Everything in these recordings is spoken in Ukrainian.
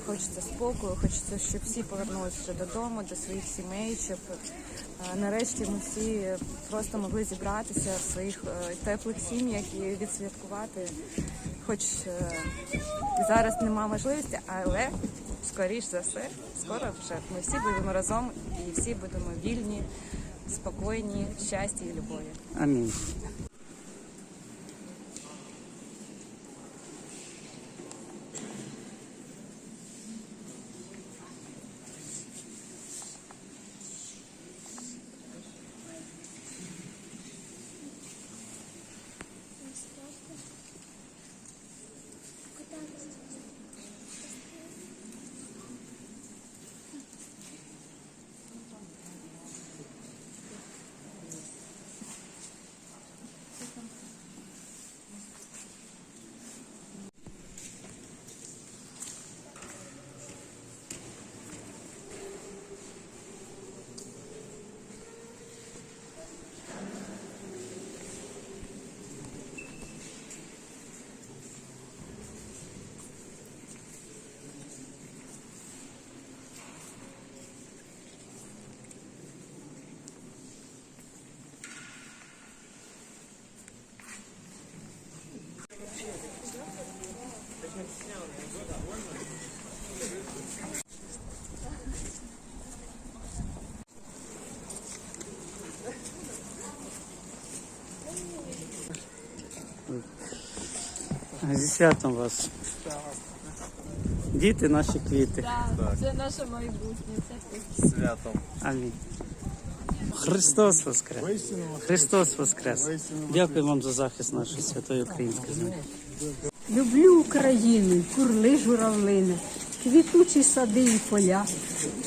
дуже хочеться спокою, хочеться, щоб всі повернулися додому, до своїх сімей, щоб е, нарешті ми всі просто могли зібратися в своїх е, теплих сім'ях і відсвяткувати. Хоч е, зараз нема можливості, але скоріш за все, скоро вже ми всі будемо разом і всі будемо вільні, спокійні, щасті і любові. Амінь. Зі святом вас. Діти наші квіти. Це наше майбутнє. Це святом. Амінь. Христос Воскрес! Христос Воскрес! Дякую вам за захист нашої святої української землі. Люблю Україну, курли журавлини, квітучі сади і поля,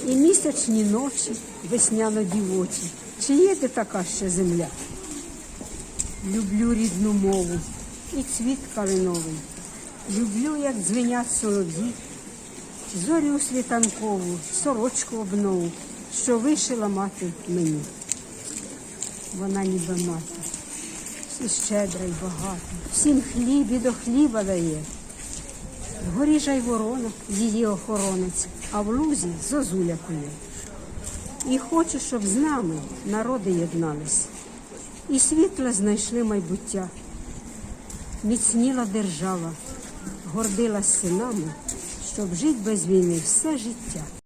і місячні ночі, весняно дівочі. Чи є де така ще земля? Люблю рідну мову і цвіт калиновий. Люблю, як дзвенять солов'ї, зорю світанкову, сорочку обнову, що вишила мати мені. Вона ніби мати і щедра й багата, всім хліб і до хліба дає. Вгорі жай ворона, її охоронець, а в лузі зозуля кує. І хочу, щоб з нами народи єднались, і світле знайшли майбуття. Міцніла держава, гордилась синами, щоб жити без війни все життя.